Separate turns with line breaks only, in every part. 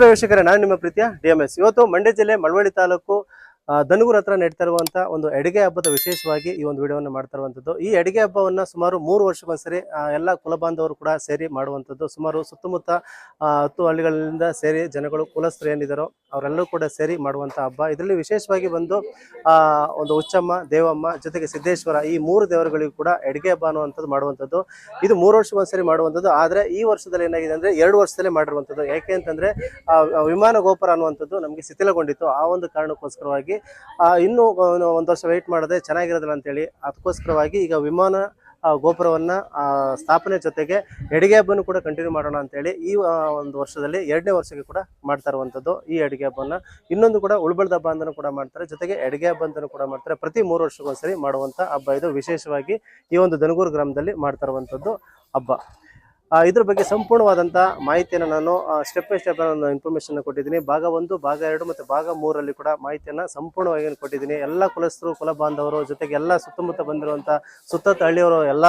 ನಮಸ್ತೆ ನಾನು ನಿಮ್ಮ ಪ್ರೀತಿಯ ಡಿ ಎಂ ಎಸ್. ಇವತ್ತು ಮಂಡ್ಯ ಜಿಲ್ಲೆ ಮಳವಳ್ಳಿ ತಾಲೂಕು ದನಗೂರು ಹತ್ರ ನಡೀತಾ ಇರುವಂತ ಒಂದು ಅಡಿಗೆ ಹಬ್ಬದ ವಿಶೇಷವಾಗಿ ಈ ಒಂದು ವಿಡಿಯೋವನ್ನು ಮಾಡ್ತಾ ಇರುವಂತದ್ದು. ಈ ಅಡಿಗೆ ಹಬ್ಬವನ್ನ ಸುಮಾರು ಮೂರು ವರ್ಷಕ್ಕೊಂದ್ಸರಿ ಎಲ್ಲ ಕುಲಬಾಂಧವರು ಕೂಡ ಸೇರಿ ಮಾಡುವಂಥದ್ದು ಸುಮಾರು ಸುತ್ತಮುತ್ತ ಹತ್ತು ಹಳ್ಳಿಗಳಿಂದ ಸೇರಿ ಜನಗಳು, ಕುಲಸ್ಥರು ಏನಿದ್ದಾರೋ ಅವರೆಲ್ಲರೂ ಕೂಡ ಸೇರಿ ಮಾಡುವಂತ ಹಬ್ಬ. ಇದರಲ್ಲಿ ವಿಶೇಷವಾಗಿ ಬಂದು ಒಂದು ಉಚ್ಚಮ್ಮ ದೇವಮ್ಮ ಜೊತೆಗೆ ಸಿದ್ದೇಶ್ವರ ಈ ಮೂರು ದೇವರುಗಳಿಗೂ ಕೂಡ ಅಡಿಗೆ ಹಬ್ಬ ಅನ್ನುವಂಥದ್ದು ಮಾಡುವಂಥದ್ದು ಇದು ಮೂರು ವರ್ಷಕ್ಕೊಂದ್ಸರಿ ಮಾಡುವಂಥದ್ದು ಆದ್ರೆ ಈ ವರ್ಷದಲ್ಲಿ ಏನಾಗಿದೆ ಅಂದ್ರೆ ಎರಡು ವರ್ಷದಲ್ಲೇ ಮಾಡಿರುವಂಥದ್ದು ಯಾಕೆ ಅಂತಂದ್ರೆ ವಿಮಾನ ಗೋಪುರ ಅನ್ನುವಂಥದ್ದು ನಮಗೆ ಶಿಥಿಲಗೊಂಡಿತ್ತು. ಆ ಒಂದು ಕಾರಣಕ್ಕೋಸ್ಕರವಾಗಿ ಇನ್ನೂ ಒಂದು ವರ್ಷ ವೆಯ್ಟ್ ಮಾಡದೆ ಚೆನ್ನಾಗಿರೋದಿಲ್ಲ ಅಂತೇಳಿ. ಅದಕ್ಕೋಸ್ಕರವಾಗಿ ಈಗ ವಿಮಾನ ಗೋಪುರವನ್ನು ಸ್ಥಾಪನೆ ಜೊತೆಗೆ ಎಡಿಗೆ ಹಬ್ಬನು ಕೂಡ ಕಂಟಿನ್ಯೂ ಮಾಡೋಣ ಅಂತೇಳಿ ಈ ಒಂದು ವರ್ಷದಲ್ಲಿ ಎರಡನೇ ವರ್ಷಕ್ಕೆ ಕೂಡ ಮಾಡ್ತಾ ಇರುವಂಥದ್ದು ಈ ಅಡಿಗೆ ಹಬ್ಬನ ಇನ್ನೊಂದು ಕೂಡ ಉಳ್ಬಳ್ದ ಹಬ್ಬ ಅಂತಲೂ ಕೂಡ ಮಾಡ್ತಾರೆ. ಜೊತೆಗೆ ಎಡಿಗೆ ಹಬ್ಬ ಅಂತಲೂ ಕೂಡ ಮಾಡ್ತಾರೆ. ಪ್ರತಿ ಮೂರು ವರ್ಷಕ್ಕೊಂದ್ಸರಿ ಮಾಡುವಂಥ ಹಬ್ಬ ಇದು. ವಿಶೇಷವಾಗಿ ಈ ಒಂದು ದನಗೂರು ಗ್ರಾಮದಲ್ಲಿ ಮಾಡ್ತಾ ಇರುವಂಥದ್ದು ಹಬ್ಬ. ಇದ್ರ ಬಗ್ಗೆ ಸಂಪೂರ್ಣವಾದಂಥ ಮಾಹಿತಿಯನ್ನು ನಾನು ಸ್ಟೆಪ್ ಬೈ ಸ್ಟೆಪ್ ನಾನು ಇನ್ಫಾರ್ಮೇಶನ್ ಕೊಟ್ಟಿದ್ದೀನಿ. ಭಾಗ ಒಂದು, ಭಾಗ ಎರಡು ಮತ್ತು ಭಾಗ ಮೂರಲ್ಲಿ ಕೂಡ ಮಾಹಿತಿಯನ್ನು ಸಂಪೂರ್ಣವಾಗಿ ಕೊಟ್ಟಿದ್ದೀನಿ. ಎಲ್ಲ ಕುಲಸ್ಥರು, ಕುಲ ಬಾಂಧವರು ಜೊತೆಗೆ ಎಲ್ಲ ಸುತ್ತಮುತ್ತ ಬಂದಿರುವಂಥ ಸುತ್ತ ಹಳ್ಳಿಯವರು ಎಲ್ಲ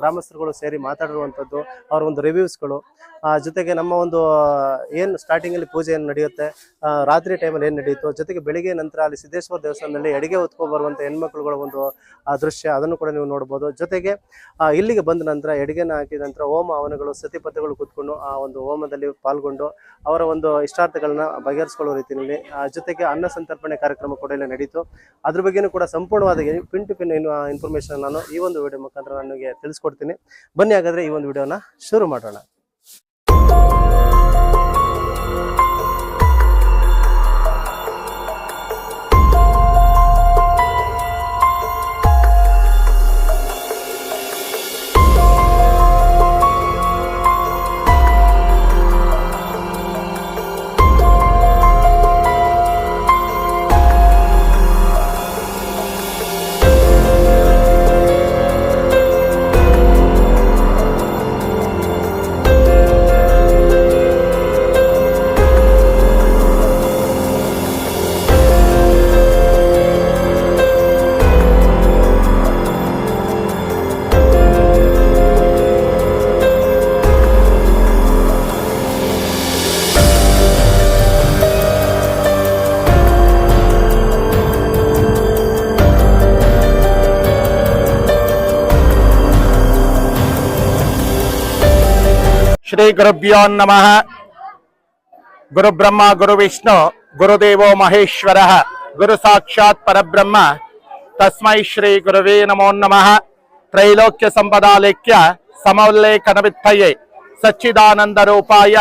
ಗ್ರಾಮಸ್ಥರುಗಳು ಸೇರಿ ಮಾತಾಡಿರುವಂಥದ್ದು, ಅವರ ಒಂದು ರಿವ್ಯೂಸ್ಗಳು ಜೊತೆಗೆ ನಮ್ಮ ಒಂದು ಏನು ಸ್ಟಾರ್ಟಿಂಗಲ್ಲಿ ಪೂಜೆ ಏನು ನಡೆಯುತ್ತೆ ರಾತ್ರಿ ಟೈಮಲ್ಲಿ ಏನು ನಡೆಯುತ್ತೋ, ಜೊತೆಗೆ ಬೆಳಿಗ್ಗೆ ನಂತರ ಅಲ್ಲಿ ಸಿದ್ದೇಶ್ವರ ದೇವಸ್ಥಾನದಲ್ಲಿ ಅಡಿಗೆ ಹೊತ್ಕೊಂಡು ಬರುವಂಥ ಹೆಣ್ಮಕ್ಳುಗಳ ಒಂದು ದೃಶ್ಯ ಅದನ್ನು ಕೂಡ ನೀವು ನೋಡ್ಬೋದು. ಜೊತೆಗೆ ಇಲ್ಲಿಗೆ ಬಂದ ನಂತರ ಎಡಿಗೆನ ಹಾಕಿದ ನಂತರ ಹೋಮ ಹವನಗಳು ಸತಿಪಥಗಳು ಕೂತ್ಕೊಂಡು ಆ ಒಂದು ಹೋಮದಲ್ಲಿ ಪಾಲ್ಗೊಂಡು ಅವರ ಒಂದು ಇಷ್ಟಾರ್ಥಗಳನ್ನ ಬಗೆಹರಿಸ್ಕೊಳ್ಳೋ ರೀತಿಯಲ್ಲಿ ಜೊತೆಗೆ ಅನ್ನ ಸಂತರ್ಪಣೆ ಕಾರ್ಯಕ್ರಮ ಕೂಡ ಇಲ್ಲಿ ನಡೀತು. ಅದ್ರ ಬಗ್ಗೆನೂ ಕೂಡ ಸಂಪೂರ್ಣವಾದ ಪಿನ್ ಟು ಪಿನ್ ಇನ್ಫಾರ್ಮೇಶನ್ ನಾನು ಈ ಒಂದು ವಿಡಿಯೋ ಮುಖಾಂತರ ನನಗೆ ತಿಳಿಸ್ಕೊಡ್ತೀನಿ. ಬನ್ನಿ ಹಾಗಾದ್ರೆ ಈ ಒಂದು ವಿಡಿಯೋನ ಶುರು ಮಾಡೋಣ.
ಶ್ರೀ ಗುರುಭ್ಯೋ ನಮಃ. ಗುರುಬ್ರಹ್ಮ ಗುರು ವಿಷ್ಣು ಗುರುದೇವೋ ಮಹೇಶ್ವರ. ಗುರು ಸಾಕ್ಷಾತ್ ಪರಬ್ರಹ್ಮ. ತಸ್ಮೈ ಶ್ರೀ ಗುರುವೇ ನಮೋ ನಮಃ. ತ್ರೈಲೋಕ್ಯ ಸಂಪದಾಲೇಖ್ಯ ಸಮೋಲ್ಲೇಖನ ವಿತ್ತಯೇ ಸಚ್ಚಿದಾನಂದ ರೂಪಾಯ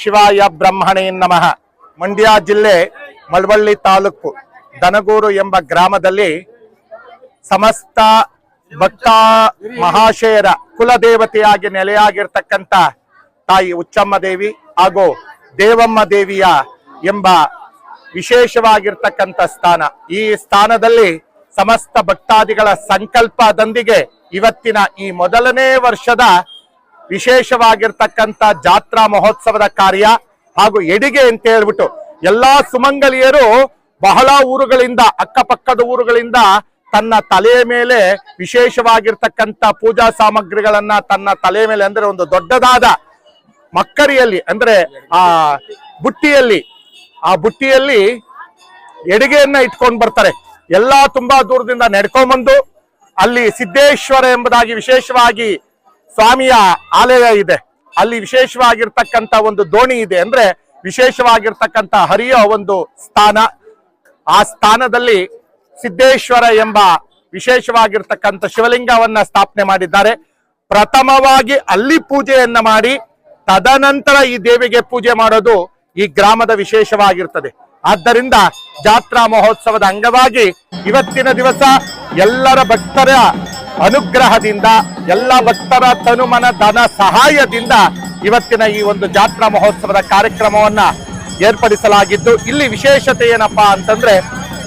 ಶಿವಾಯ ಬ್ರಹ್ಮಣೇ ನಮಃ. ಮಂಡ್ಯ ಜಿಲ್ಲೆ ಮಳವಳ್ಳಿ ತಾಲೂಕು ದನಗೂರು ಎಂಬ ಗ್ರಾಮದಲ್ಲಿ ಸಮಸ್ತ ಭಕ್ತ ಮಹಾಶಯರ ಕುಲದೇವತೆಯಾಗಿ ನೆಲೆಯಾಗಿರ್ತಕ್ಕಂಥ ತಾಯಿ ಉಚ್ಚಮ್ಮ ದೇವಿ ಹಾಗೂ ದೇವಮ್ಮ ದೇವಿಯ ಎಂಬ ವಿಶೇಷವಾಗಿರ್ತಕ್ಕಂಥ ಸ್ಥಾನ. ಈ ಸ್ಥಾನದಲ್ಲಿ ಸಮಸ್ತ ಭಕ್ತಾದಿಗಳ ಸಂಕಲ್ಪದೊಂದಿಗೆ ಇವತ್ತಿನ ಈ ಮೊದಲನೇ ವರ್ಷದ ವಿಶೇಷವಾಗಿರ್ತಕ್ಕಂಥ ಜಾತ್ರಾ ಮಹೋತ್ಸವದ ಕಾರ್ಯ ಹಾಗೂ ಎಡಿಗೆ ಅಂತ ಹೇಳ್ಬಿಟ್ಟು ಎಲ್ಲಾ ಸುಮಂಗಲಿಯರು ಬಹಳ ಊರುಗಳಿಂದ, ಅಕ್ಕಪಕ್ಕದ ಊರುಗಳಿಂದ ತನ್ನ ತಲೆಯ ಮೇಲೆ ವಿಶೇಷವಾಗಿರ್ತಕ್ಕಂಥ ಪೂಜಾ ಸಾಮಗ್ರಿಗಳನ್ನ ತನ್ನ ತಲೆಯ ಮೇಲೆ ಅಂದ್ರೆ ಒಂದು ದೊಡ್ಡದಾದ ಮಕ್ಕರಿಯಲ್ಲಿ, ಅಂದ್ರೆ ಆ ಬುಟ್ಟಿಯಲ್ಲಿ ಆ ಬುಟ್ಟಿಯಲ್ಲಿ ಎಡಿಗೆಯನ್ನ ಇಟ್ಕೊಂಡು ಬರ್ತಾರೆ. ಎಲ್ಲಾ ತುಂಬಾ ದೂರದಿಂದ ನಡ್ಕೊಂಡ್ಬಂದು ಅಲ್ಲಿ ಸಿದ್ದೇಶ್ವರ ಎಂಬುದಾಗಿ ವಿಶೇಷವಾಗಿ ಸ್ವಾಮಿಯ ಆಲಯ ಇದೆ. ಅಲ್ಲಿ ವಿಶೇಷವಾಗಿರ್ತಕ್ಕಂಥ ಒಂದು ದೋಣಿ ಇದೆ ಅಂದ್ರೆ ವಿಶೇಷವಾಗಿರ್ತಕ್ಕಂಥ ಹರಿಯ ಒಂದು ಸ್ಥಾನ. ಆ ಸ್ಥಾನದಲ್ಲಿ ಸಿದ್ದೇಶ್ವರ ಎಂಬ ವಿಶೇಷವಾಗಿರ್ತಕ್ಕಂಥ ಶಿವಲಿಂಗವನ್ನ ಸ್ಥಾಪನೆ ಮಾಡಿದ್ದಾರೆ. ಪ್ರಥಮವಾಗಿ ಅಲ್ಲಿ ಪೂಜೆಯನ್ನ ಮಾಡಿ ತದನಂತರ ಈ ದೇವಿಗೆ ಪೂಜೆ ಮಾಡೋದು ಈ ಗ್ರಾಮದ ವಿಶೇಷವಾಗಿರ್ತದೆ. ಆದ್ದರಿಂದ ಜಾತ್ರಾ ಮಹೋತ್ಸವದ ಅಂಗವಾಗಿ ಇವತ್ತಿನ ದಿವಸ ಎಲ್ಲರ ಭಕ್ತರ ಅನುಗ್ರಹದಿಂದ, ಎಲ್ಲ ಭಕ್ತರ ತನುಮನ ಧನ ಸಹಾಯದಿಂದ ಇವತ್ತಿನ ಈ ಒಂದು ಜಾತ್ರಾ ಮಹೋತ್ಸವದ ಕಾರ್ಯಕ್ರಮವನ್ನ ಏರ್ಪಡಿಸಲಾಗಿದ್ದು, ಇಲ್ಲಿ ವಿಶೇಷತೆ ಏನಪ್ಪಾ ಅಂತಂದ್ರೆ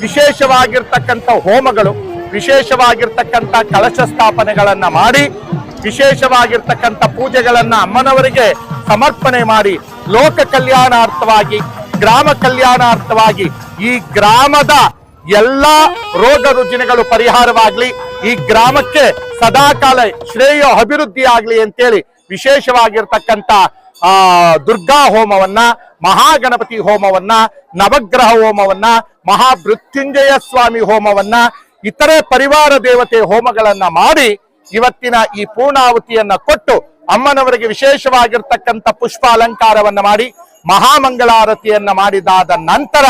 ವಿಶೇಷವಾಗಿರ್ತಕ್ಕಂಥ ಹೋಮಗಳು, ವಿಶೇಷವಾಗಿರ್ತಕ್ಕಂಥ ಕಲಶ ಸ್ಥಾಪನೆಗಳನ್ನ ಮಾಡಿ, ವಿಶೇಷವಾಗಿರ್ತಕ್ಕಂಥ ಪೂಜೆಗಳನ್ನ ಅಮ್ಮನವರಿಗೆ ಸಮರ್ಪಣೆ ಮಾಡಿ ಲೋಕ ಕಲ್ಯಾಣಾರ್ಥವಾಗಿ, ಗ್ರಾಮ ಕಲ್ಯಾಣಾರ್ಥವಾಗಿ ಈ ಗ್ರಾಮದ ಎಲ್ಲ ರೋಗ ರುಜಿನಗಳು ಪರಿಹಾರವಾಗ್ಲಿ, ಈ ಗ್ರಾಮಕ್ಕೆ ಸದಾಕಾಲ ಶ್ರೇಯ ಅಭಿವೃದ್ಧಿ ಆಗ್ಲಿ ಅಂತೇಳಿ ವಿಶೇಷವಾಗಿರ್ತಕ್ಕಂಥ, ಆ, ದುರ್ಗಾ ಹೋಮವನ್ನ, ಮಹಾಗಣಪತಿ ಹೋಮವನ್ನ, ನವಗ್ರಹ ಹೋಮವನ್ನ, ಮಹಾಮೃತ್ಯುಂಜಯ ಸ್ವಾಮಿ ಹೋಮವನ್ನ, ಇತರೆ ಪರಿವಾರ ದೇವತೆ ಹೋಮಗಳನ್ನ ಮಾಡಿ ಇವತ್ತಿನ ಈ ಪೂರ್ಣಾವತಿಯನ್ನ ಕೊಟ್ಟು ಅಮ್ಮನವರಿಗೆ ವಿಶೇಷವಾಗಿರ್ತಕ್ಕಂಥ ಪುಷ್ಪ ಅಲಂಕಾರವನ್ನ ಮಾಡಿ, ಮಹಾಮಂಗಳಾರತಿಯನ್ನ ಮಾಡಿದಾದ ನಂತರ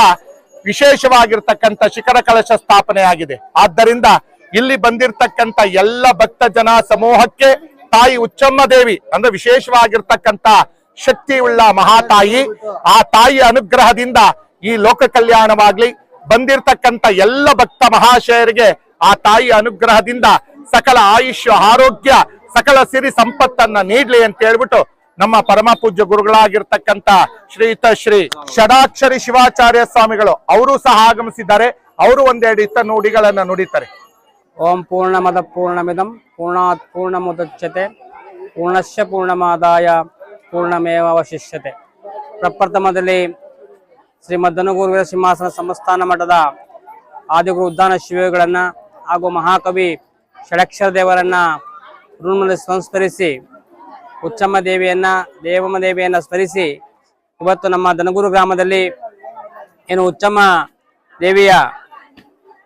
ವಿಶೇಷವಾಗಿರ್ತಕ್ಕಂಥ ಶಿಖರ ಕಲಶ ಸ್ಥಾಪನೆ ಆಗಿದೆ ಆದ್ದರಿಂದ ಇಲ್ಲಿ ಬಂದಿರತಕ್ಕಂಥ ಎಲ್ಲ ಭಕ್ತ ಜನ ಸಮೂಹಕ್ಕೆ ತಾಯಿ ಉಚ್ಚಮ್ಮ ದೇವಿ, ಅಂದ್ರೆ ವಿಶೇಷವಾಗಿರ್ತಕ್ಕಂಥ ಶಕ್ತಿ ಉಳ್ಳ ಮಹಾತಾಯಿ, ಆ ತಾಯಿಯ ಅನುಗ್ರಹದಿಂದ ಈ ಲೋಕ ಕಲ್ಯಾಣವಾಗ್ಲಿ, ಬಂದಿರತಕ್ಕಂಥ ಎಲ್ಲ ಭಕ್ತ ಮಹಾಶಯರಿಗೆ ಆ ತಾಯಿಯ ಅನುಗ್ರಹದಿಂದ ಸಕಲ ಆಯುಷ್ಯ, ಆರೋಗ್ಯ ಸಕಲ ಸಿರಿ ಸಂಪತ್ತನ್ನ ನೀಡ್ಲಿ ಅಂತ ಹೇಳ್ಬಿಟ್ಟು ನಮ್ಮ ಪರಮ ಪೂಜ್ಯ ಗುರುಗಳಾಗಿರ್ತಕ್ಕಂತ ಶ್ರೀಯುತ ಶ್ರೀ ಷಡಾಕ್ಷರಿ ಶಿವಾಚಾರ್ಯ ಸ್ವಾಮಿಗಳು, ಅವರು ಸಹ ಆಗಮಿಸಿದ್ದಾರೆ. ಅವರು ಒಂದೆರಡು ಇತ್ತ ನುಡಿಗಳನ್ನ ನುಡಿತಾರೆ.
ಓಂ ಪೂರ್ಣಮದ ಪೂರ್ಣಮಿದಂ, ಪೂರ್ಣಾತ್ ಪೂರ್ಣಮುದಚ್ಯತೆ ಪೂರ್ಣಶ ಪೂರ್ಣಮಾದಾಯ, ಪೂರ್ಣಮೇವ ಅವಶಿಷ್ಯತೆ ಪ್ರಪ್ರಥಮದಲ್ಲಿ ಶ್ರೀ ಧನುಗುರುವಿನ ಸಿಂಹಾಸನ ಸಂಸ್ಥಾನ ಮಠದ ಆದಿಗುರು ಉದ್ದಾನ ಶಿವಗಳನ್ನ ಹಾಗೂ ಮಹಾಕವಿ ಷಡಕ್ಷರ ದೇವರನ್ನ ಋಣದಲ್ಲಿ ಸಂಸ್ಮರಿಸಿ ಉಚ್ಚಮ್ಮ ದೇವಿಯನ್ನ, ದೇವಮ್ಮ ದೇವಿಯನ್ನ ಸ್ಮರಿಸಿ, ಇವತ್ತು ನಮ್ಮ ದನಗೂರು ಗ್ರಾಮದಲ್ಲಿ ಏನು ಉಚ್ಚಮ್ಮ ದೇವಿಯ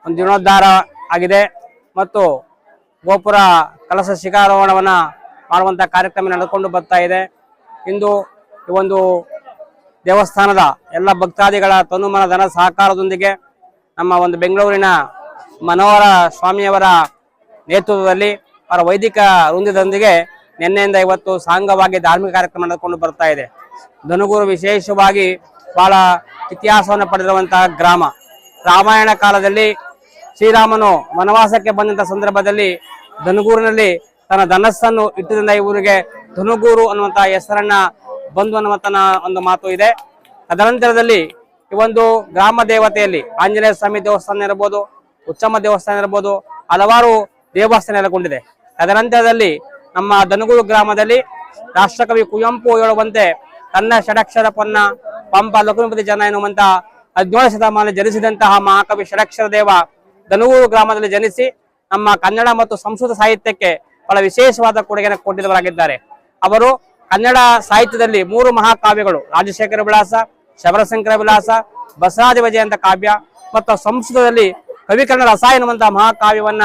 ಒಂದು ಜೀರ್ಣೋದ್ಧಾರ ಆಗಿದೆ ಮತ್ತು ಗೋಪುರ ಕಲಶ ಶಿಖಾರೋಹಣವನ್ನ ಮಾಡುವಂತ ಕಾರ್ಯಕ್ರಮ ನಡೆದುಕೊಂಡು ಬರ್ತಾ ಇದೆ. ಇಂದು ಈ ಒಂದು ದೇವಸ್ಥಾನದ ಎಲ್ಲ ಭಕ್ತಾದಿಗಳ ತನುಮನ ಧನ ಸಹಕಾರದೊಂದಿಗೆ ನಮ್ಮ ಒಂದು ಬೆಂಗಳೂರಿನ ಮನೋಹರ ಸ್ವಾಮಿಯವರ ನೇತೃತ್ವದಲ್ಲಿ ಅವರ ವೈದಿಕ ವೃಂದದೊಂದಿಗೆ ನಿನ್ನೆಯಿಂದ ಇವತ್ತು ಸಾಂಗವಾಗಿ ಧಾರ್ಮಿಕ ಕಾರ್ಯಕ್ರಮ ನಡೆದುಕೊಂಡು ಬರ್ತಾ ಇದೆ. ಧನುಗೂರು ವಿಶೇಷವಾಗಿ ಬಹಳ ಇತಿಹಾಸವನ್ನು ಪಡೆದಿರುವಂತಹ ಗ್ರಾಮ. ರಾಮಾಯಣ ಕಾಲದಲ್ಲಿ ಶ್ರೀರಾಮನು ವನವಾಸಕ್ಕೆ ಬಂದಂತ ಸಂದರ್ಭದಲ್ಲಿ ಧನುಗೂರಿನಲ್ಲಿ ತನ್ನ ಧನಸ್ಸನ್ನು ಇಟ್ಟಿದ್ದರಿಂದ ಇವರಿಗೆ ಧನುಗೂರು ಅನ್ನುವಂತಹ ಹೆಸರನ್ನ ಬಂದು ಅನ್ನುವಂತನ ಒಂದು ಮಾತು ಇದೆ. ತದನಂತರದಲ್ಲಿ ಈ ಒಂದು ಗ್ರಾಮ ದೇವತೆಯಲ್ಲಿ ಆಂಜನೇಯ ಸ್ವಾಮಿ ದೇವಸ್ಥಾನ ಇರಬಹುದು ಉಚ್ಚಮ್ಮ ದೇವಸ್ಥಾನ ಇರಬಹುದು ಹಲವಾರು ದೇವಸ್ಥಾನ ನೆಲೆಗೊಂಡಿದೆ. ತದನಂತರದಲ್ಲಿ ನಮ್ಮ ದನಗೂರು ಗ್ರಾಮದಲ್ಲಿ ರಾಷ್ಟ್ರಕವಿ ಕುವೆಂಪು ಹೇಳುವಂತೆ, ತನ್ನ ಷಡಕ್ಷರ ಪೊನ್ನ ಪಂಪ ಲಕ್ಷ್ಮೀಪತಿ ಜನ ಎನ್ನುವಂತಹ ಹದಿನೇಳು ಶತಮಾನ ಜನಿಸಿದಂತಹ ಮಹಾಕವಿ ಷಡಕ್ಷರ ದೇವ ದನಗೂರು ಗ್ರಾಮದಲ್ಲಿ ಜನಿಸಿ ನಮ್ಮ ಕನ್ನಡ ಮತ್ತು ಸಂಸ್ಕೃತ ಸಾಹಿತ್ಯಕ್ಕೆ ಬಹಳ ವಿಶೇಷವಾದ ಕೊಡುಗೆಯನ್ನು ಕೊಟ್ಟಿದ್ದವರಾಗಿದ್ದಾರೆ ಅವರು ಕನ್ನಡ ಸಾಹಿತ್ಯದಲ್ಲಿ ಮೂರು ಮಹಾಕಾವ್ಯಗಳು, ರಾಜಶೇಖರ ವಿಳಾಸ ಶಬರಶಂಕರ ವಿಳಾಸ ಬಸರಾಜ ವಿಜಯ ಅಂತ ಕಾವ್ಯ ಮತ್ತು ಸಂಸ್ಕೃತದಲ್ಲಿ ಕವಿಕರಣ ರಸ ಎನ್ನುವಂತಹ ಮಹಾಕಾವ್ಯವನ್ನ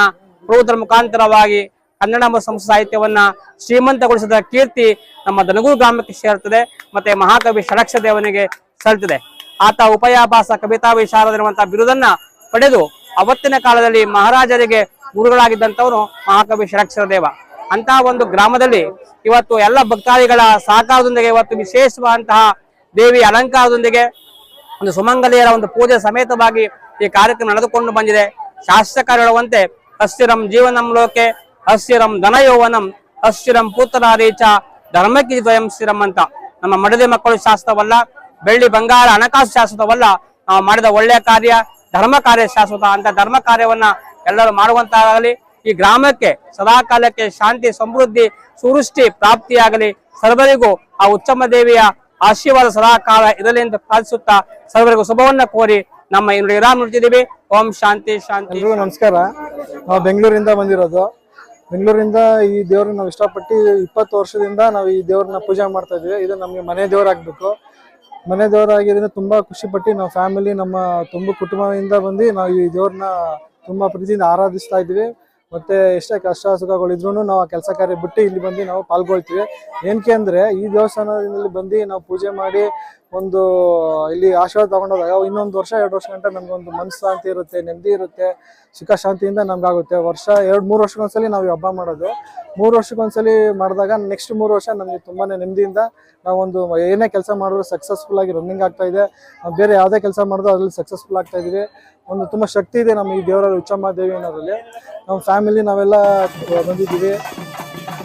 ಬರುವುದರ ಮುಖಾಂತರವಾಗಿ ಕನ್ನಡ ಮತ್ತು ಸಂಸ್ಕೃತ ಸಾಹಿತ್ಯವನ್ನ ಶ್ರೀಮಂತಗೊಳಿಸಿದ ಕೀರ್ತಿ ನಮ್ಮ ದನಗೂರು ಗ್ರಾಮಕ್ಕೆ ಸೇರ್ತದೆ ಮತ್ತೆ ಮಹಾಕವಿ ಷಡಕ್ಷ ದೇವನಿಗೆ ಸಲ್ತದೆ ಆತ ಉಪಯಾಭಾಸ ಕವಿತಾ ವಿಶಾರದ ಎನ್ನುವಂತಹ ಬಿರುದನ್ನ ಪಡೆದು ಅವತ್ತಿನ ಕಾಲದಲ್ಲಿ ಮಹಾರಾಜರಿಗೆ ಗುರುಗಳಾಗಿದ್ದಂಥವನು ಮಹಾಕವಿ ಷಡಕ್ಷರ ದೇವ. ಅಂತ ಒಂದು ಗ್ರಾಮದಲ್ಲಿ ಇವತ್ತು ಎಲ್ಲ ಭಕ್ತಾದಿಗಳ ಸಹಕಾರದೊಂದಿಗೆ ಇವತ್ತು ವಿಶೇಷವಾದಂತಹ ದೇವಿ ಅಲಂಕಾರದೊಂದಿಗೆ ಒಂದು ಸುಮಂಗಲಿಯರ ಒಂದು ಪೂಜೆ ಸಮೇತವಾಗಿ ಈ ಕಾರ್ಯಕ್ರಮ ನಡೆದುಕೊಂಡು ಬಂದಿದೆ. ಶಾಸಕರು ಹೇಳುವಂತೆ ಅಸ್ಥಿರಂ ಜೀವನಂ ಲೋಕೆ ಅಸ್ಥಿರಂ ದನಯೋವನಂ ಯೌವನಂ ಅಸ್ಥಿರಂ ಪುತ್ರರೀಚ ಧರ್ಮಕ್ಕೆ ದ್ವಯಂ ಸ್ಥಿರಂ ಅಂತ. ನಮ್ಮ ಮಡದೆ ಮಕ್ಕಳು ಶಾಸ್ತ್ರವಲ್ಲ, ಬೆಳ್ಳಿ ಬಂಗಾರ ಹಣಕಾಸು ಶಾಶ್ವತವಲ್ಲ ನಾವು ಮಾಡಿದ ಒಳ್ಳೆಯ ಕಾರ್ಯ, ಧರ್ಮ ಕಾರ್ಯ ಶಾಶ್ವತ ಅಂತ ಧರ್ಮ ಕಾರ್ಯವನ್ನ ಎಲ್ಲರೂ ಮಾಡುವಂತಾಗಲಿ, ಈ ಗ್ರಾಮಕ್ಕೆ ಸದಾಕಾಲಕ್ಕೆ ಶಾಂತಿ, ಸಮೃದ್ಧಿ ಸುವೃಷ್ಟಿ ಪ್ರಾಪ್ತಿಯಾಗಲಿ. ಸರ್ವರಿಗೂ ಆ ಉಚ್ಚಮ್ಮ ದೇವಿಯ ಆಶೀರ್ವಾದ ಸದಾಕಾಲ ಇರಲಿ ಎಂದು ಪ್ರಾರ್ಥಿಸುತ್ತಾ ಸರ್ವರಿಗೂ ಶುಭವನ್ನ ಕೋರಿ ನಮ್ಮ ಇನ್ನು ಇರಾಮ್ ನೋಡ್ತಿದ್ದೀವಿ ಓಂ ಶಾಂತಿ ಶಾಂತಿ.
ನಮಸ್ಕಾರ. ನಾವು ಬೆಂಗಳೂರಿಂದ ಬಂದಿರೋದು. ಬೆಂಗಳೂರಿಂದ ಈ ದೇವ್ರನ್ನ ನಾವು ಇಷ್ಟಪಟ್ಟು ಇಪ್ಪತ್ತು ವರ್ಷದಿಂದ ನಾವು ಈ ದೇವ್ರನ್ನ ಪೂಜೆ ಮಾಡ್ತಾ ಇದೀವಿ ಇದು ನಮಗೆ ಮನೆ ದೇವರಾಗಬೇಕು ಮನೆ ದೇವರಾಗಿದ್ದರಿಂದ ತುಂಬಾ ಖುಷಿ ಪಟ್ಟು ನಾವು ಫ್ಯಾಮಿಲಿ ನಮ್ಮ ತುಂಬ ಕುಟುಂಬದಿಂದ ಬಂದು ನಾವು ಈ ದೇವ್ರನ್ನ ತುಂಬಾ ಪ್ರೀತಿಯಿಂದ ಆರಾಧಿಸ್ತಾ ಇದ್ವಿ ಮತ್ತೆ ಎಷ್ಟೇ ಕಷ್ಟ ಸುಖಗಳಿದ್ರು ನಾವು ಕೆಲಸ ಕಾರ್ಯ ಬಿಟ್ಟು ಇಲ್ಲಿ ಬಂದು ನಾವು ಪಾಲ್ಗೊಳ್ತೀವಿ. ಏನಕ್ಕೆ ಅಂದ್ರೆ ಈ ದೇವಸ್ಥಾನದಲ್ಲಿ ಬಂದು ನಾವು ಪೂಜೆ ಮಾಡಿ ಒಂದು, ಇಲ್ಲಿ ಆಶೀರ್ವಾದ ತಗೊಂಡೋದಾಗ ಇನ್ನೊಂದು ವರ್ಷ, ಎರಡು ವರ್ಷ ಗಂಟೆ ನಮ್ಗೊಂದು ಮನಸ್ಸಾಂತಿ ಇರುತ್ತೆ, ನೆಮ್ಮದಿ ಇರುತ್ತೆ, ಸುಖ ಶಾಂತಿಯಿಂದ ನಮ್ಗಾಗುತ್ತೆ. ವರ್ಷ, ಎರಡು, ಮೂರು ವರ್ಷಕ್ಕೊಂದ್ಸಲಿ ನಾವು ಹಬ್ಬ ಮಾಡೋದು. ಮೂರು ವರ್ಷಕ್ಕೊಂದ್ಸಲಿ ಮಾಡಿದಾಗ ನೆಕ್ಸ್ಟ್ ಮೂರು ವರ್ಷ ನಮಗೆ ತುಂಬಾ ನೆಮ್ಮದಿಯಿಂದ ನಾವೊಂದು ಏನೇ ಕೆಲಸ ಮಾಡಿದ್ರು ಸಕ್ಸಸ್ಫುಲ್ ಆಗಿ ರನ್ನಿಂಗ್ ಆಗ್ತಾ ಇದೆ. ಬೇರೆ ಯಾವುದೇ ಕೆಲಸ ಮಾಡಿದ್ರು ಅದರಲ್ಲಿ ಸಕ್ಸಸ್ಫುಲ್ ಆಗ್ತಾ ಇದೀವಿ. ಒಂದು ತುಂಬ ಶಕ್ತಿ ಇದೆ ನಮ್ಮ ಈ ದೇವರಲ್ಲಿ ಉಚ್ಚಮ್ಮ ದೇವಿ ಅನ್ನೋದ್ರಲ್ಲಿ. ನಮ್ಮ ಫ್ಯಾಮಿಲಿ ನಾವೆಲ್ಲ ಬಂದಿದ್ದೀವಿ.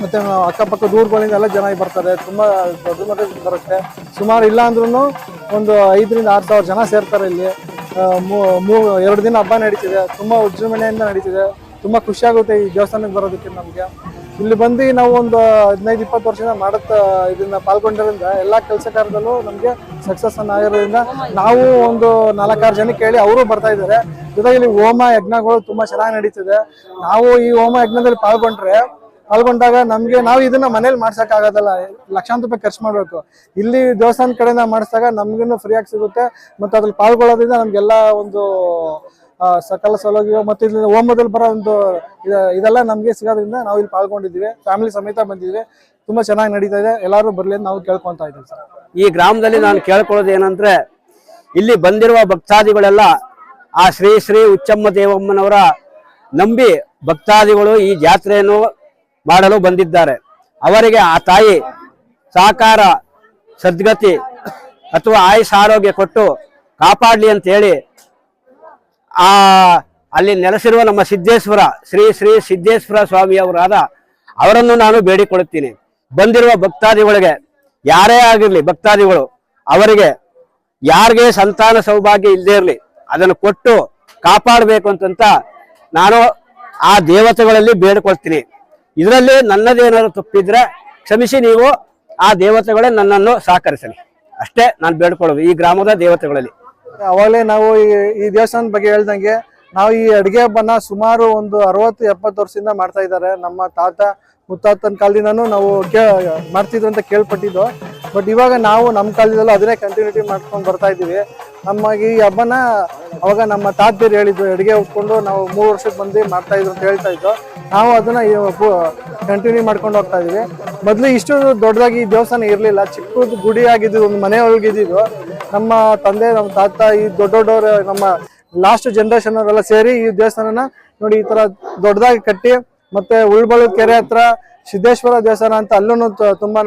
ಮತ್ತೆ ಅಕ್ಕಪಕ್ಕ ದೂರಗಳಿಂದ ಎಲ್ಲ ಜನ ಬರ್ತಾರೆ. ತುಂಬಾ ದೊಡ್ಡ ಮಟ್ಟ ಬರುತ್ತೆ. ಸುಮಾರು ಇಲ್ಲ ಅಂದ್ರೂ ಒಂದು ಐದರಿಂದ ಆರು ಸಾವಿರ ಜನ ಸೇರ್ತಾರೆ ಇಲ್ಲಿ. ಮೂ- ಎರಡು ದಿನ ಹಬ್ಬ ನಡೀತಿದೆ. ತುಂಬಾ ವಿಜೃಂಭಣೆಯಿಂದ ನಡೀತಿದೆ. ತುಂಬಾ ಖುಷಿ ಆಗುತ್ತೆ ಈ ದೇವಸ್ಥಾನಕ್ಕೆ ಬರೋದಕ್ಕೆ ನಮ್ಗೆ. ಇಲ್ಲಿ ಬಂದು ನಾವು ಒಂದು ಹದಿನೈದು, ಇಪ್ಪತ್ತು ವರ್ಷದಿಂದ ಮಾಡುತ್ತಾ ಇದನ್ನ ಪಾಲ್ಗೊಂಡಿರೋದ್ರಿಂದ ಎಲ್ಲ ಕೆಲಸ ಕಾರ್ಯದಲ್ಲೂ ನಮ್ಗೆ ಸಕ್ಸಸ್ ಅನ್ನ ಆಗಿರೋದ್ರಿಂದ ನಾವು ಒಂದು ನಾಲ್ಕಾರು ಜನಕ್ಕೆ ಹೇಳಿ ಅವರು ಬರ್ತಾ ಇದ್ದಾರೆ. ಜೊತೆಗೆ ಇಲ್ಲಿ ಹೋಮ ಯಜ್ಞಗಳು ತುಂಬಾ ಚೆನ್ನಾಗಿ ನಡೀತಿದೆ. ನಾವು ಈ ಹೋಮ ಯಜ್ಞದಲ್ಲಿ ಪಾಲ್ಗೊಂಡ್ರೆ, ಪಾಲ್ಗೊಂಡಾಗ ನಮ್ಗೆ ನಾವು ಇದನ್ನ ಮನೇಲಿ ಮಾಡ್ಸಕ್ ಆಗೋದಲ್ಲ. ಲಕ್ಷಾಂತರ ರೂಪಾಯಿ ಖರ್ಚು ಮಾಡ್ಬೇಕು. ಇಲ್ಲಿ ದೇವಸ್ಥಾನ ಕಡೆಯಿಂದ ಮಾಡಿಸಿದಾಗ ನಮ್ಗೂ ಫ್ರೀಯಾಗಿ ಸಿಗುತ್ತೆ. ಮತ್ತೆ ಅದ್ರಲ್ಲಿ ಪಾಲ್ಗೊಳ್ಳೋದ್ರಿಂದ ನಮಗೆಲ್ಲ ಒಂದು ಸಕಲ ಸೌಲಭ್ಯ ಮತ್ತು ಇಲ್ಲಿ ಹೋಮದಲ್ಲಿ ಬರೋ ಒಂದು ಇದ- ಇದೆಲ್ಲ ನಮಗೆ ಸಿಗೋದ್ರಿಂದ ನಾವು ಇಲ್ಲಿ ಪಾಲ್ಗೊಂಡಿದ್ದೀವಿ. ಫ್ಯಾಮಿಲಿ ಸಮೇತ ಬಂದಿದ್ದೀವಿ. ತುಂಬಾ ಚೆನ್ನಾಗಿ ನಡೀತಾ ಇದೆ. ಎಲ್ಲರೂ ಬರಲಿ ಅಂತ ನಾವು ಕೇಳ್ಕೊಂತ ಇದ್ದೀವಿ ಸರ್.
ಈ ಗ್ರಾಮದಲ್ಲಿ ನಾನು ಕೇಳ್ಕೊಳ್ಳೋದು ಏನಂದ್ರೆ, ಇಲ್ಲಿ ಬಂದಿರುವ ಭಕ್ತಾದಿಗಳೆಲ್ಲ ಆ ಶ್ರೀ ಶ್ರೀ ಉಚ್ಚಮ್ಮ ದೇವಮ್ಮನವರ ನಂಬಿ ಭಕ್ತಾದಿಗಳು ಈ ಜಾತ್ರೆಯನ್ನು ಮಾಡಲು ಬಂದಿದ್ದಾರೆ. ಅವರಿಗೆ ಆ ತಾಯಿ ಸಾಕಾರ, ಸದ್ಗತಿ ಅಥವಾ ಆಯುಷ್ ಆರೋಗ್ಯ ಕೊಟ್ಟು ಕಾಪಾಡ್ಲಿ ಅಂತ ಹೇಳಿ ಆ, ಅಲ್ಲಿ ನೆಲೆಸಿರುವ ನಮ್ಮ ಸಿದ್ದೇಶ್ವರ, ಶ್ರೀ ಶ್ರೀ ಸಿದ್ದೇಶ್ವರ ಸ್ವಾಮಿಯವರಾದ ಅವರನ್ನು ನಾನು ಬೇಡಿಕೊಳ್ಳುತ್ತೀನಿ. ಬಂದಿರುವ ಭಕ್ತಾದಿಗಳಿಗೆ, ಯಾರೇ ಆಗಿರಲಿ, ಭಕ್ತಾದಿಗಳು, ಅವರಿಗೆ ಯಾರಿಗೆ ಸಂತಾನ ಸೌಭಾಗ್ಯ ಇಲ್ಲದೇ ಇರಲಿ, ಅದನ್ನು ಕೊಟ್ಟು ಕಾಪಾಡಬೇಕು ಅಂತಂತ ನಾನು ಆ ದೇವತೆಗಳಲ್ಲಿ ಬೇಡಿಕೊಳ್ತೀನಿ. ಇದರಲ್ಲಿ ನನ್ನದೇನಾದ್ರು ತಪ್ಪಿದ್ರೆ ಕ್ಷಮಿಸಿ ನೀವು ಆ ದೇವತೆಗಳೇ ನನ್ನನ್ನು ಸಹಕರಿಸಲಿ. ಅಷ್ಟೇ ನಾನು ಬೇಡ್ಕೊಳ್ಳೋದು ಈ ಗ್ರಾಮದ ದೇವತೆಗಳಲ್ಲಿ.
ಅವಾಗಲೇ ನಾವು ಈ ದೇವಸ್ಥಾನದ ಬಗ್ಗೆ ಹೇಳ್ದಂಗೆ ನಾವು ಈ ಅಡುಗೆ ಹಬ್ಬನ ಸುಮಾರು ಒಂದು ಅರವತ್ತು, ಎಪ್ಪತ್ತು ವರ್ಷದಿಂದ ಮಾಡ್ತಾ ಇದ್ದಾರೆ. ನಮ್ಮ ತಾತ ಮುತ್ತಾತನ ಕಾಲದಿಂದನೂ ನಾವು ಕೇ, ಮಾಡ್ತಿದ್ರು ಅಂತ ಕೇಳ್ಪಟ್ಟಿದ್ದು. ಬಟ್ ಇವಾಗ ನಾವು ನಮ್ಮ ಕಾಲದಲ್ಲೂ ಅದನ್ನೇ ಕಂಟಿನ್ಯೂಟಿ ಮಾಡ್ಕೊಂಡು ಬರ್ತಾ ಇದ್ದೀವಿ. ನಮ್ಮ ಈ ಹಬ್ಬನ ಅವಾಗ ನಮ್ಮ ತಾತರು ಹೇಳಿದ್ರು ಅಡುಗೆ ಉಟ್ಕೊಂಡು ನಾವು ಮೂರು ವರ್ಷಕ್ಕೆ ಬಂದು ಮಾಡ್ತಾ ಇದ್ರು ಅಂತ ಹೇಳ್ತಾ ಇದ್ದೋ, ನಾವು ಅದನ್ನ ಕಂಟಿನ್ಯೂ ಮಾಡ್ಕೊಂಡು ಹೋಗ್ತಾ ಇದೀವಿ ಮೊದಲು ಇಷ್ಟು ದೊಡ್ಡದಾಗಿ ದೇವಸ್ಥಾನ ಇರಲಿಲ್ಲ. ಚಿಕ್ಕದು ಗುಡಿ ಆಗಿದ್ದು ಒಂದು ಮನೆ ಒಳಗಿದ್ದು ನಮ್ಮ ತಂದೆ, ನಮ್ಮ ತಾತ, ಈ ದೊಡ್ಡ ದೊಡ್ಡವರು, ನಮ್ಮ ಲಾಸ್ಟ್ ಜನರೇಷನ್ ಅವರೆಲ್ಲ ಸೇರಿ ಈ ದೇವಸ್ಥಾನನ ನೋಡಿ ಈ ತರ ದೊಡ್ಡದಾಗಿ ಕಟ್ಟಿ, ಮತ್ತೆ ಉಳ್ಬಳ್ಳದ ಕೆರೆ ಹತ್ರ ಸಿದ್ದೇಶ್ವರ ದೇವಸ್ಥಾನ ಅಂತ ಅಲ್ಲೂ ತುಂಬಾ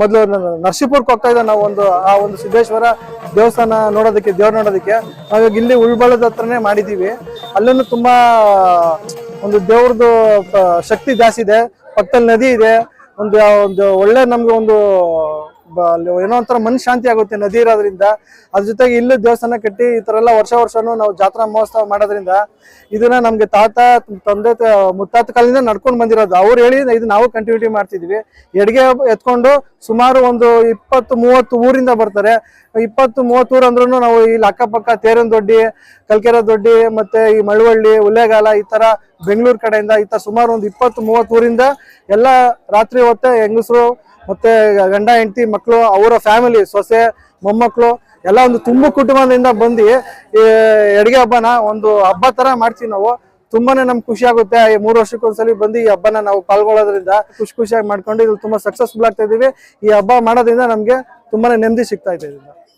ಮೊದಲು ನರಸೀಪುರಕ್ಕೆ ಹೋಗ್ತಾ ಇದ್ದ ನಾವು ಒಂದು, ಆ ಒಂದು ಸಿದ್ದೇಶ್ವರ ದೇವಸ್ಥಾನ ನೋಡೋದಕ್ಕೆ, ದೇವ್ರ ನೋಡೋದಕ್ಕೆ ಹಾಗಾಗಿ ಇಲ್ಲಿ ಉಳ್ಬಳದ ಹತ್ರನೇ ಮಾಡಿದ್ದೀವಿ ಅಲ್ಲೂ ತುಂಬಾ, ಒಂದು ದೇವ್ರದ್ದು ಶಕ್ತಿ ಜಾಸ್ತಿ ಇದೆ. ಪಕ್ಕದಲ್ಲಿ ನದಿ ಇದೆ. ಒಂದು ಒಂದು ಒಳ್ಳೆ ನಮ್ಗೆ ಒಂದು ಏನೋ ಒಂಥರ ಮನ್ ಶಾಂತಿ ಆಗುತ್ತೆ ನದಿ ಇರೋದ್ರಿಂದ. ಅದ್ರ ಜೊತೆಗೆ ಇಲ್ಲೂ ದೇವಸ್ಥಾನ ಕಟ್ಟಿ ಈ ಥರ ಎಲ್ಲ ವರ್ಷ ವರ್ಷನೂ ನಾವು ಜಾತ್ರಾ ಮಹೋತ್ಸವ ಮಾಡೋದ್ರಿಂದ ಇದನ್ನ ನಮಗೆ ತಾತ, ತಂದೆ ಮುತ್ತಾತ ಕಾಲದಿಂದ ನಡ್ಕೊಂಡು ಬಂದಿರೋದು. ಅವ್ರು ಹೇಳಿ ಇದು ನಾವು ಕಂಟಿನ್ಯೂಟಿ ಮಾಡ್ತಿದ್ವಿ. ಎಡ್ಗೆ ಎತ್ಕೊಂಡು ಸುಮಾರು ಒಂದು ಇಪ್ಪತ್ತು, ಮೂವತ್ತು ಊರಿಂದ ಬರ್ತಾರೆ. ಇಪ್ಪತ್ತು, ಮೂವತ್ತು ಊರು ಅಂದ್ರೂ ನಾವು ಇಲ್ಲಿ ಅಕ್ಕಪಕ್ಕ ತೇರನ್ ದೊಡ್ಡಿ ಕಲ್ಕೆರೆ ದೊಡ್ಡಿ ಮತ್ತೆ ಈ ಮಳವಳ್ಳಿ ಉಲ್ಲೇಗಾಲ ಈ ತರ ಬೆಂಗಳೂರು ಕಡೆಯಿಂದ ಈ ತರ ಸುಮಾರು ಒಂದು ಇಪ್ಪತ್ತು, ಮೂವತ್ತು ಊರಿಂದ ಎಲ್ಲ ರಾತ್ರಿ ಹೊತ್ತೆ ಹೆಂಗಸರು ಮತ್ತೆ ಗಂಡ, ಹೆಂಡತಿ ಮಕ್ಕಳು ಅವರ ಫ್ಯಾಮಿಲಿ ಸೊಸೆ ಮೊಮ್ಮಕ್ಕಳು ಎಲ್ಲ ಒಂದು ತುಂಬ ಕುಟುಂಬದಿಂದ ಬಂದು ಅಡುಗೆ ಹಬ್ಬನ ಒಂದು ಹಬ್ಬ ತರ ಮಾಡ್ತೀವಿ ನಾವು. ತುಂಬಾನೇ ನಮ್ಗೆ ಖುಷಿ ಆಗುತ್ತೆ. ಈ ಮೂರು ವರ್ಷಕ್ಕೊಂದ್ಸಲಿ ಬಂದು ಈ ಹಬ್ಬನ ನಾವು ಪಾಲ್ಗೊಳ್ಳೋದ್ರಿಂದ ಖುಷಿ ಖುಷಿಯಾಗಿ ಮಾಡ್ಕೊಂಡು ಇದು ತುಂಬಾ ಸಕ್ಸಸ್ಫುಲ್ ಆಗ್ತಾ ಇದೀವಿ ಈ ಹಬ್ಬ ಮಾಡೋದ್ರಿಂದ ನಮ್ಗೆ ತುಂಬಾನೇ ನೆಮ್ಮದಿ ಸಿಗ್ತಾ ಇದೆ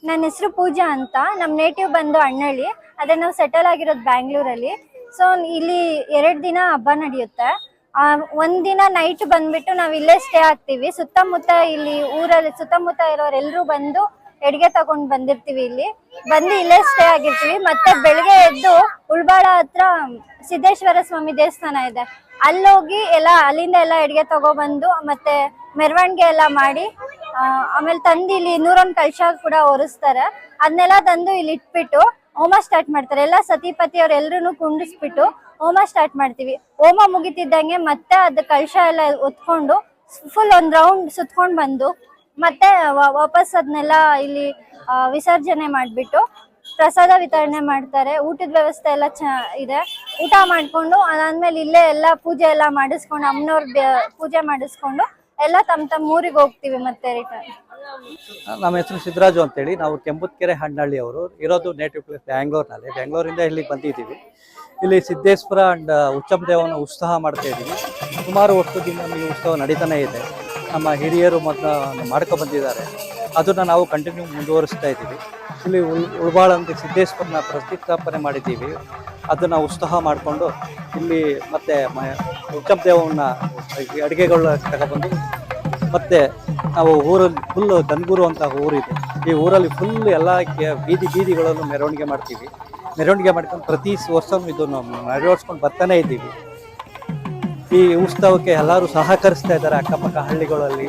ನನ್ನ ಹೆಸರು ಪೂಜಾ ಅಂತ. ನಮ್ಮ ನೇಟಿವ್ ಬಂದು ಅಣ್ಣಳ್ಳಿ. ಅದೇ ನಾವು ಸೆಟಲ್ ಆಗಿರೋದು ಬ್ಯಾಂಗ್ಳೂರಲ್ಲಿ ಸೊ ಇಲ್ಲಿ ಎರಡು ದಿನ ಹಬ್ಬ ನಡೆಯುತ್ತೆ. ಆ, ಒಂದ್ ನೈಟ್ ಬಂದ್ಬಿಟ್ಟು ನಾವ್ ಇಲ್ಲೇ ಸ್ಟೇ ಆಗ್ತೀವಿ. ಸುತ್ತಮುತ್ತ ಇಲ್ಲಿ ಊರಲ್ಲಿ ಸುತ್ತಮುತ್ತ ಇರೋರೆಲ್ಲರೂ ಬಂದು ಎಡ್ಗೆ ತಗೊಂಡ್ ಬಂದಿರ್ತೀವಿ ಇಲ್ಲಿ. ಬಂದು ಇಲ್ಲೇ ಸ್ಟೇ ಆಗಿರ್ತೀವಿ. ಮತ್ತೆ ಬೆಳಿಗ್ಗೆ ಎದ್ದು ಉಳ್ಬಾಳ ಹತ್ರ ಸಿದ್ದೇಶ್ವರ ಸ್ವಾಮಿ ದೇವಸ್ಥಾನ ಇದೆ. ಅಲ್ಲೋಗಿ ಎಲ್ಲ ಅಲ್ಲಿಂದ ಎಲ್ಲ ಎಡ್ಗೆ ತಗೊಬಂದು ಮತ್ತೆ ಮೆರವಣಿಗೆ ಎಲ್ಲ ಮಾಡಿ ಆಮೇಲೆ ತಂದು ಇಲ್ಲಿ ನೂರೊಂದು ಕಳಶ ಕೂಡ ಒರೆಸ್ತಾರೆ. ಅದನ್ನೆಲ್ಲ ತಂದು ಇಲ್ಲಿ ಇಟ್ಬಿಟ್ಟು ಹೋಮ ಸ್ಟಾರ್ಟ್ ಮಾಡ್ತಾರೆ. ಎಲ್ಲ ಸತಿಪತಿ ಅವ್ರ ಎಲ್ರು ಕುಂಡಿಸ್ಬಿಟ್ಟು ಹೋಮ ಸ್ಟಾರ್ಟ್ ಮಾಡ್ತೀವಿ. ಹೋಮ ಮುಗಿತಿದ್ದಂಗೆ ಮತ್ತೆ ಅದು ಕಳಶ ಎಲ್ಲ ಒತ್ಕೊಂಡು ಫುಲ್ ಒಂದ್ ರೌಂಡ್ ಸುತ್ಕೊಂಡ್ ಬಂದು ಮತ್ತೆ ವಾಪಸ್ ಅದನ್ನೆಲ್ಲ ಇಲ್ಲಿ ವಿಸರ್ಜನೆ ಮಾಡ್ಬಿಟ್ಟು ಪ್ರಸಾದ ವಿತರಣೆ ಮಾಡ್ತಾರೆ. ಊಟದ ವ್ಯವಸ್ಥೆ ಎಲ್ಲ ಚ, ಇದೆ. ಊಟ ಮಾಡ್ಕೊಂಡು ಅದಾದ್ಮೇಲೆ ಇಲ್ಲೇ ಎಲ್ಲ ಪೂಜೆ ಎಲ್ಲ ಮಾಡಿಸ್ಕೊಂಡು ಅಮ್ಮನವ್ರ ಪೂಜೆ ಮಾಡಿಸ್ಕೊಂಡು ಎಲ್ಲ ತಮ್ಮ ತಮ್ಮ ಊರಿಗೆ ಹೋಗ್ತೀವಿ ಮತ್ತೆ ರಿಟರ್ನ್
ನಮ್ಮ ಹೆಸರು ಸಿದ್ದರಾಜು ಅಂತೇಳಿ. ನಾವು ಕೆಂಬುತ್ಕೆರೆ ಹಣ್ಣಳ್ಳಿ ಅವರು ಇರೋದು ನೇಟಿವ್ ಪ್ಲೇಸ್ ಬ್ಯಾಂಗ್ಳೂರ್ನಲ್ಲಿ ಬೆಂಗಳೂರಿಂದ ಇಲ್ಲಿಗೆ ಬಂದಿದ್ದೀವಿ. ಇಲ್ಲಿ ಸಿದ್ದೇಶ್ವರ ಅಂಡ್ ಉಚ್ಚಮ ದೇವನ ಉತ್ಸಾಹ ಮಾಡ್ತಾ ಇದ್ದೀವಿ. ಸುಮಾರು ವರ್ಷದಿಂದ ಈ ಉತ್ಸವ ನಡೀತಾನೆ ಇದೆ. ನಮ್ಮ ಹಿರಿಯರು ಮತ್ತು ಮಾಡ್ಕೊ ಬಂದಿದ್ದಾರೆ. ಅದನ್ನು ನಾವು ಕಂಟಿನ್ಯೂ ಮುಂದುವರಿಸ್ತಾ ಇದ್ದೀವಿ. ಇಲ್ಲಿ ಉಳ್ ಉಳ್ಬಾಳ ಅಂತ ಸಿದ್ದೇಶ್ವರನ ಪ್ರತಿಷ್ಠಾಪನೆ ಮಾಡಿದ್ದೀವಿ. ಅದನ್ನು ಉತ್ಸಾಹ ಮಾಡಿಕೊಂಡು ಇಲ್ಲಿ ಮತ್ತೆ ಉಚ್ಚಮ ದೇವನ ಅಡುಗೆಗಳ ತಗೊಬಂದು ಮತ್ತೆ ನಾವು ಊರಲ್ಲಿ ಫುಲ್ ದನ್ಗೂರು ಅಂತ ಊರಿದೆ. ಈ ಊರಲ್ಲಿ ಫುಲ್ ಎಲ್ಲ ಬೀದಿ ಬೀದಿಗಳನ್ನು ಮೆರವಣಿಗೆ ಮಾಡ್ತೀವಿ. ಮೆರವಣಿಗೆ ಮಾಡ್ಕೊಂಡು ಪ್ರತಿ ವರ್ಷವೂ ಇದನ್ನು ನೆರವೇರಿಸ್ಕೊಂಡು ಬರ್ತಾನೆ ಇದ್ದೀವಿ. ಈ ಉತ್ಸವಕ್ಕೆ ಎಲ್ಲರೂ ಸಹಕರಿಸ್ತಾ ಇದ್ದಾರೆ ಅಕ್ಕಪಕ್ಕ ಹಳ್ಳಿಗಳಲ್ಲಿ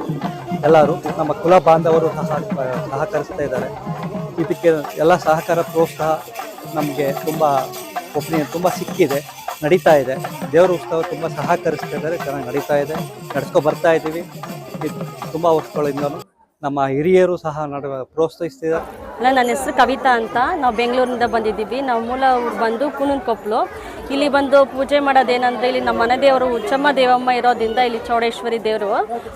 ಎಲ್ಲರೂ. ನಮ್ಮ ಕುಲ ಬಾಂಧವರು ಸಹ ಸಹಕರಿಸ್ತಾ ಇದ್ದಾರೆ. ಇದಕ್ಕೆ ಎಲ್ಲ ಸಹಕಾರ ಪ್ರೋತ್ಸಾಹ ನಮಗೆ ತುಂಬ ಒಪ್ಪಿನಿಯನ್ ತುಂಬ ಸಿಕ್ಕಿದೆ, ನಡೀತಾ ಇದೆ. ದೇವರ ಉತ್ಸವ ತುಂಬ ಸಹಕರಿಸ್ತಾ ಇದ್ದಾರೆ, ಚೆನ್ನಾಗಿ ನಡೀತಾ ಇದೆ, ನಡ್ಸ್ಕೊ ಬರ್ತಾ ಇದ್ದೀವಿ. ಇದು ತುಂಬ ವರ್ಷಗಳಿಂದಲೂ ನಮ್ಮ ಹಿರಿಯರು ಸಹ ನಡುವೆ ಪ್ರೋತ್ಸಾಹಿಸ್ತಿದ್ದಾರೆ
ನನ್ನ ಹೆಸರು ಕವಿತಾ ಅಂತ. ನಾವು ಬೆಂಗಳೂರಿಂದ ಬಂದಿದ್ದೀವಿ. ನಾವು ಮೂಲ ಬಂದು ಕುನನ್ ಕೊಪ್ಪಲು ಇಲ್ಲಿ ಬಂದು ಪೂಜೆ ಮಾಡೋದೇನಂದ್ರೆ ಇಲ್ಲಿ ನಮ್ಮ ಮನೆ ದೇವರು ಉಚ್ಚಮ್ಮ ದೇವಮ್ಮ ಇರೋದ್ರಿಂದ ಇಲ್ಲಿ ಚೌಡೇಶ್ವರಿ ದೇವರು.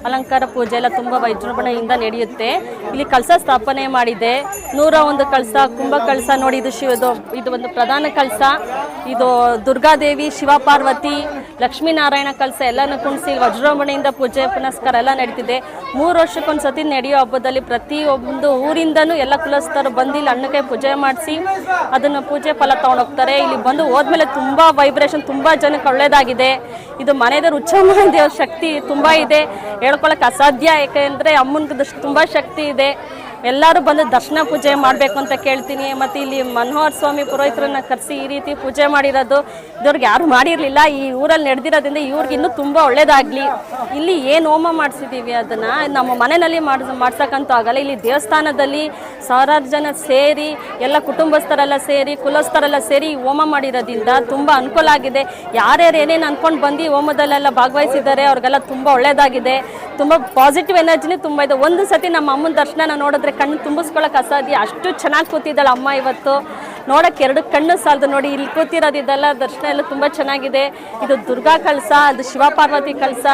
ಅಲಂಕಾರ ಪೂಜೆ ಎಲ್ಲ ತುಂಬ ವೈಜೃಂಭಣೆಯಿಂದ ನಡೆಯುತ್ತೆ. ಇಲ್ಲಿ ಕಳಸ ಸ್ಥಾಪನೆ ಮಾಡಿದೆ. ನೂರ ಒಂದು ಕಳಸ ಕುಂಭ ಕಳಸ ನೋಡಿ ಇದು ಶಿವದು ಇದು ಒಂದು ಪ್ರಧಾನ ಕಳಸ ಇದು ದುರ್ಗಾದೇವಿ ಶಿವ ಪಾರ್ವತಿ ಲಕ್ಷ್ಮೀನಾರಾಯಣ ಕಳಸ ಎಲ್ಲನೂ ಕುಣಿಸಿ ವಿಜೃಂಭಣೆಯಿಂದ ಪೂಜೆ ಪುನಸ್ಕಾರ ಎಲ್ಲ ನಡೀತಿದೆ. ಮೂರು ವರ್ಷಕ್ಕೊಂದ್ಸತಿ ನಡೆಯೋ ಹಬ್ಬದಲ್ಲಿ ಪ್ರತಿಯೊಂದು ಊರಿಂದನೂ ಎಲ್ಲ ಕುಲಸ್ಥರು ಬಂದು ಇಲ್ಲಿ ಪೂಜೆ ಮಾಡಿಸಿ ಅದನ್ನು ಪೂಜೆ ಫಲ ತಗೊಂಡೋಗ್ತಾರೆ. ಇಲ್ಲಿ ಬಂದು ಹೋದ್ಮೇಲೆ ತುಂಬ ವೈಬ್ರೇಷನ್ ತುಂಬಾ ಜನಕ್ಕೆ ಒಳ್ಳೇದಾಗಿದೆ. ಇದು ಮನೆಯದ ಉಚ್ಚಮ್ಮ ದೇವ್ರ ಶಕ್ತಿ ತುಂಬಾ ಇದೆ. ಹೇಳ್ಕೊಳಕ್ಕೆ ಅಸಾಧ್ಯ ಯಾಕೆಂದ್ರೆ ಅಮ್ಮನ ತುಂಬಾ ಶಕ್ತಿ ಇದೆ. ಎಲ್ಲರೂ ಬಂದು ದರ್ಶನ ಪೂಜೆ ಮಾಡಬೇಕು ಅಂತ ಕೇಳ್ತೀನಿ. ಮತ್ತು ಇಲ್ಲಿ ಮನೋಹರ್ ಸ್ವಾಮಿ ಪುರೋಹಿತರನ್ನ ಕರೆಸಿ ಈ ರೀತಿ ಪೂಜೆ ಮಾಡಿರೋದು ಇದ್ರಿಗೆ ಯಾರು ಮಾಡಿರಲಿಲ್ಲ. ಈ ಊರಲ್ಲಿ ನಡೆದಿರೋದ್ರಿಂದ ಇವ್ರಿಗೆ ಇನ್ನೂ ತುಂಬ ಒಳ್ಳೇದಾಗಲಿ. ಇಲ್ಲಿ ಏನು ಹೋಮ ಮಾಡಿಸಿದ್ದೀವಿ ಅದನ್ನು ನಮ್ಮ ಮನೆಯಲ್ಲಿ ಮಾಡ್ಸ್, ಮಾಡ್ಸಕ್ಕಂತೂ ಆಗಲ್ಲ. ಇಲ್ಲಿ ದೇವಸ್ಥಾನದಲ್ಲಿ ಸಾವಿರಾರು ಜನ ಸೇರಿ, ಎಲ್ಲ ಕುಟುಂಬಸ್ಥರೆಲ್ಲ ಸೇರಿ, ಕುಲಸ್ಥರೆಲ್ಲ ಸೇರಿ ಹೋಮ ಮಾಡಿರೋದ್ರಿಂದ ತುಂಬ ಅನುಕೂಲ ಆಗಿದೆ. ಯಾರ್ಯಾರು ಏನೇನು ಅಂದ್ಕೊಂಡು ಬಂದು ಹೋಮದಲ್ಲೆಲ್ಲ ಭಾಗವಹಿಸಿದ್ದಾರೆ, ಅವ್ರಿಗೆಲ್ಲ ತುಂಬ ಒಳ್ಳೇದಾಗಿದೆ. ತುಂಬ ಪಾಸಿಟಿವ್ ಎನರ್ಜಿನೇ ತುಂಬ ಇದೆ. ಒಂದು ಸತಿ ನಮ್ಮ ಅಮ್ಮನ ದರ್ಶನ ನೋಡಿದ್ರೆ ಕಣ್ಣು ತುಂಬಿಸ್ಕೊಳಕ್ಕೆ ಅಸಾಧ್ಯ. ಅಷ್ಟು ಚೆನ್ನಾಗಿ ಕೂತಿದ್ದಾಳೆ ಅಮ್ಮ ಇವತ್ತು. ನೋಡಕ್ಕೆ ಎರಡು ಕಣ್ಣು ಸಾಲದು ನೋಡಿ. ಇಲ್ಲಿ ಕೂತಿರೋದು ಇದೆಲ್ಲ, ದರ್ಶನ ಎಲ್ಲ ತುಂಬ ಚೆನ್ನಾಗಿದೆ. ಇದು ದುರ್ಗಾ ಕಳಸ, ಅದು ಶಿವ ಪಾರ್ವತಿ ಕಳಸ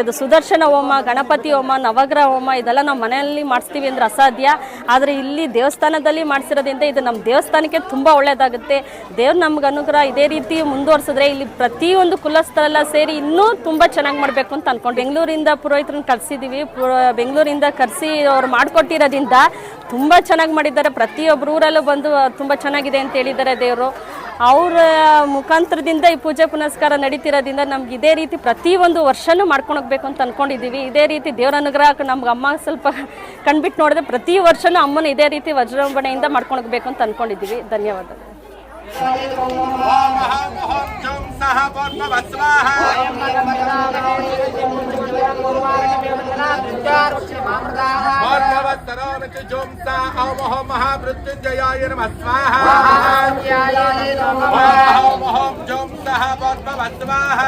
ಇದು ಸುದರ್ಶನ ಹೋಮ, ಗಣಪತಿ ಹೋಮ, ನವಗ್ರಹ ಹೋಮ, ಇದೆಲ್ಲ ನಾವು ಮನೆಯಲ್ಲಿ ಮಾಡಿಸ್ತೀವಿ ಅಂದ್ರೆ ಅಸಾಧ್ಯ. ಆದರೆ ಇಲ್ಲಿ ದೇವಸ್ಥಾನದಲ್ಲಿ ಮಾಡಿಸಿರೋದ್ರಿಂದ ಇದು ನಮ್ಮ ದೇವಸ್ಥಾನಕ್ಕೆ ತುಂಬ ಒಳ್ಳೆಯದಾಗುತ್ತೆ ದೇವ್ರು ನಮ್ಗೆ ಅನುಗ್ರಹ ಇದೇ ರೀತಿ ಮುಂದುವರ್ಸಿದ್ರೆ ಇಲ್ಲಿ ಪ್ರತಿಯೊಂದು ಕುಲಸ್ಥರೆಲ್ಲ ಸೇರಿ ಇನ್ನೂ ತುಂಬ ಚೆನ್ನಾಗಿ ಮಾಡಬೇಕು ಅಂತ ಅಂದ್ಕೊಂಡು ಬೆಂಗಳೂರಿಂದ ಪುರೋಹಿತರನ್ನ ಕರೆಸಿದ್ದೀವಿ ಬೆಂಗಳೂರಿಂದ ಕರೆಸಿ ಅವ್ರು ಮಾಡಿಕೊಟ್ಟಿರೋದ್ರಿಂದ ತುಂಬ ಚೆನ್ನಾಗಿ ಮಾಡಿದ್ದಾರೆ. ಪ್ರತಿಯೊಬ್ಬರು ಊರಲ್ಲೂ ಬಂದು ತುಂಬ ಚೆನ್ನಾಗಿದೆ ಅಂತ ಹೇಳಿದ್ದಾರೆ ದೇವರು. ಅವರ ಮುಖಾಂತರದಿಂದ ಈ ಪೂಜೆ ಪುನಸ್ಕಾರ ನಡೀತಿರೋದ್ರಿಂದ ನಮ್ಗೆ ಇದೇ ರೀತಿ ಪ್ರತಿಯೊಂದು ವರ್ಷನೂ ಮಾಡ್ಕೊಂಡು ಹೋಗ್ಬೇಕು ಅಂತ ಅನ್ಕೊಂಡಿದ್ದೀವಿ. ಇದೇ ರೀತಿ ದೇವರ ಅನುಗ್ರಹ ನಮ್ಗೆ ಅಮ್ಮ ಸ್ವಲ್ಪ ಕಣ್ಬಿಟ್ಟು ನೋಡಿದ್ರೆ ಪ್ರತಿ ವರ್ಷನೂ ಅಮ್ಮನ ಇದೇ ರೀತಿ ವಜ್ರಂಭಣೆಯಿಂದ ಮಾಡ್ಕೊಂಡು ಹೋಗ್ಬೇಕು ಅಂತ ಅನ್ಕೊಂಡಿದ್ದೀವಿ. ಧನ್ಯವಾದ ोंसा
अवमोह महामृत्युञ्जयाय नमः स्वाहा ओमोहं जों सः पद्मवस्वाः